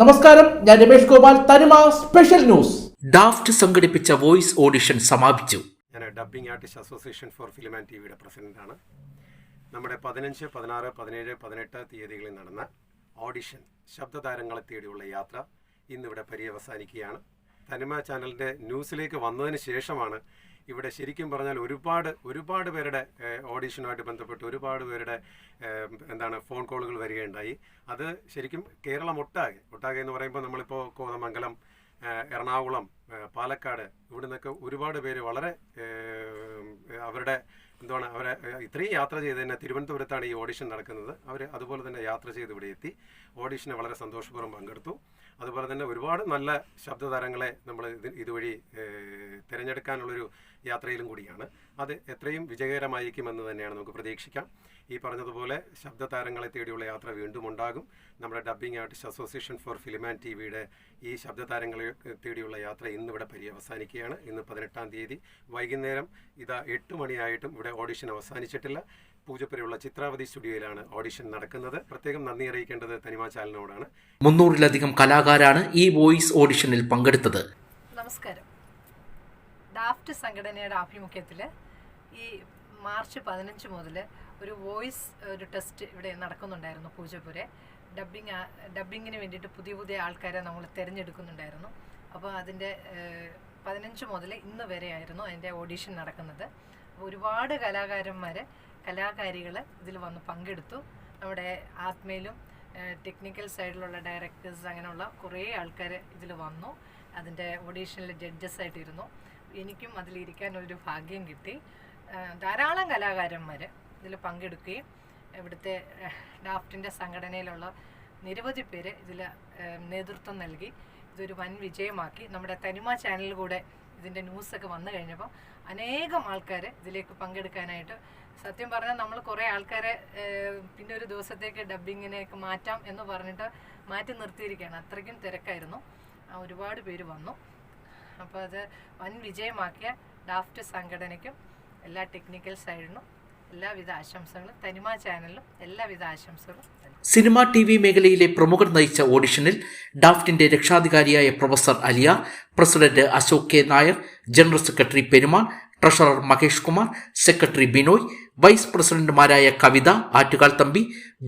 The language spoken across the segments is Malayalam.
നമസ്കാരം ഞാൻ Ramesh Gopal Thanima special news. DAFT സംഘടിപ്പിച്ച വോയിസ് ഓഡിഷൻ സമാപിച്ചു. ഞാൻ dubbing artist association for film and ടിവിയുടെ പ്രസിഡന്റ് പ്രസിഡന്റാണ്. നമ്മുടെ പതിനഞ്ച് പതിനാറ് പതിനേഴ് പതിനെട്ട് തീയതികളിൽ നടന്ന ഓഡിഷൻ ശബ്ദതാരങ്ങളെ തേടിയുള്ള യാത്ര ഇന്നിവിടെ പര്യവസാനിക്കുകയാണ്. തനിമ ചാനലിന്റെ ന്യൂസിലേക്ക് വന്നതിന് ശേഷമാണ് ഇവിടെ ശരിക്കും പറഞ്ഞാൽ ഒരുപാട് ഒരുപാട് പേരുടെ ഓഡീഷനുമായിട്ട് ബന്ധപ്പെട്ട് ഒരുപാട് പേരുടെ എന്താണ് ഫോൺ കോളുകൾ വരികയുണ്ടായി. അത് ശരിക്കും കേരളം ഒട്ടാകെ. ഒട്ടാകെ എന്ന് പറയുമ്പോൾ നമ്മളിപ്പോൾ കോതമംഗലം എറണാകുളം പാലക്കാട് ഇവിടെ നിന്നൊക്കെ ഒരുപാട് പേര് വളരെ അവരുടെ എന്താണ് അവരെ ഇത്രയും യാത്ര ചെയ്ത് തന്നെ തിരുവനന്തപുരത്താണ് ഈ ഓഡിഷൻ നടക്കുന്നത്. അവർ അതുപോലെ തന്നെ യാത്ര ചെയ്ത് ഇവിടെ എത്തി. ഓഡിഷനെ വളരെ സന്തോഷപൂർവം പങ്കെടുത്തു. അതുപോലെ തന്നെ ഒരുപാട് നല്ല ശബ്ദതാരങ്ങളെ നമ്മൾ ഇത് ഇതുവഴി തിരഞ്ഞെടുക്കാനുള്ളൊരു യാത്രയിലും കൂടിയാണ്. അത് എത്രയും വിജയകരമായിരിക്കുമെന്ന് തന്നെയാണ് നമുക്ക് പ്രതീക്ഷിക്കാം. ഈ പറഞ്ഞതുപോലെ ശബ്ദതാരങ്ങളെ തേടിയുള്ള യാത്ര വീണ്ടും ഉണ്ടാകും. നമ്മുടെ dubbing artist association for film and T വിയുടെ ഈ ശബ്ദതാരങ്ങളെ തേടിയുള്ള യാത്ര ഇന്നിവിടെ പര്യവസാനിക്കുകയാണ്. ഇന്ന് പതിനെട്ടാം തീയതി. വൈകുന്നേരം ഇതാ എട്ട് മണിയായിട്ടും ഇവിടെ ഓഡിഷൻ അവസാനിച്ചിട്ടില്ല. പൂജപ്പുരയുള്ള ചിത്രാവതി സ്റ്റുഡിയോയിലാണ് ഓഡിഷൻ നടക്കുന്നത്. പ്രത്യേകം നന്ദി അറിയിക്കേണ്ടത് തനിമ ചാനലിനോടാണ്. മുന്നൂറിലധികം കലാകാരാണ് ഈ വോയിസ് ഓഡിഷനിൽ പങ്കെടുത്തത്. നമസ്കാരം. ഡാഫ്റ്റ് സംഘടനയുടെ ആഭിമുഖ്യത്തിൽ ഈ മാർച്ച് പതിനഞ്ച് മുതൽ ഒരു വോയിസ് ഒരു ടെസ്റ്റ് ഇവിടെ നടക്കുന്നുണ്ടായിരുന്നു പൂജപ്പുരെ. ഡബ്ബിങ് ഡബ്ബിങ്ങിന് വേണ്ടിയിട്ട് പുതിയ പുതിയ ആൾക്കാരെ നമ്മൾ തിരഞ്ഞെടുക്കുന്നുണ്ടായിരുന്നു. അപ്പോൾ അതിന്റെ പതിനഞ്ച് മുതൽ ഇന്ന് വരെയായിരുന്നു അതിന്റെ ഓഡീഷൻ നടക്കുന്നത്. ഒരുപാട് കലാകാരന്മാർ കലാകാരികൾ ഇതിൽ വന്ന് പങ്കെടുത്തു. നമ്മുടെ ആത്മയിലും ടെക്നിക്കൽ സൈഡിലുള്ള ഡയറക്ടേഴ്സ് അങ്ങനെയുള്ള കുറേ ആൾക്കാർ ഇതിൽ വന്നു. അതിന്റെ ഓഡീഷനിൽ ജഡ്ജസ് ആയിട്ടിരുന്നു. എനിക്കും അതിലിരിക്കാൻ ഒരു ഭാഗ്യം കിട്ടി. ധാരാളം കലാകാരന്മാർ ഇതിൽ പങ്കെടുക്കുകയും ഇവിടുത്തെ ഡാഫ്റ്റിന്റെ സംഘടനയിലുള്ള നിരവധി പേര് ഇതിൽ നേതൃത്വം നൽകി. ഇതൊരു വൻ വിജയമാക്കി. നമ്മുടെ തനിമ ചാനലിൽ കൂടെ ഇതിന്റെ ന്യൂസൊക്കെ വന്നു കഴിഞ്ഞപ്പോൾ അനേകം ആൾക്കാർ ഇതിലേക്ക് പങ്കെടുക്കാനായിട്ട് സത്യം പറഞ്ഞാൽ നമ്മൾ കുറേ ആൾക്കാരെ പിന്നെ ഒരു ദിവസത്തേക്ക് ഡബ്ബിങ്ങിനെയൊക്കെ മാറ്റാം എന്ന് പറഞ്ഞിട്ട് മാറ്റി നിർത്തിയിരിക്കുകയാണ്. അത്രയ്ക്കും തിരക്കായിരുന്നു. ഒരുപാട് പേര് വന്നു. അപ്പോൾ അത് വൻ വിജയമാക്കിയ ഡാഫ്റ്റ് സംഘടനയ്ക്കും എല്ലാ ടെക്നിക്കൽ സൈഡിനും എല്ലാവിധ ആശംസകളും തനിമ ചാനലിലും എല്ലാവിധ ആശംസകളും. സിനിമ ടി വി മേഖലയിലെ പ്രമുഖർ നയിച്ച ഓഡിഷനിൽ ഡാഫ്റ്റിന്റെ രക്ഷാധികാരിയായ professor Aliya president Ashok K Nair general secretary Perumal treasurer Mahesh Kumar secretary Binoy vice പ്രസിഡന്റുമാരായ കവിത ആറ്റുകാൽ തമ്പി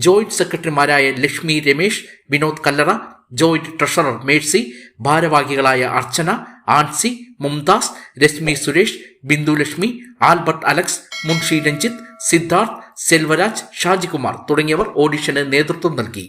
ജോയിന്റ് സെക്രട്ടറിമാരായ Lakshmi Ramesh Vinod Kallara joint treasurer Mercy ഭാരവാഹികളായ അർച്ചന ആൻസി മുംതാസ് രശ്മി സുരേഷ് ബിന്ദു ലക്ഷ്മി ആൽബർട്ട് അലക്സ് മുൻഷി രഞ്ജിത്ത് സിദ്ധാർത്ഥ് സെൽവരാജ് ഷാജികുമാർ തുടങ്ങിയവർ ഓഡിഷന് നേതൃത്വം നൽകി.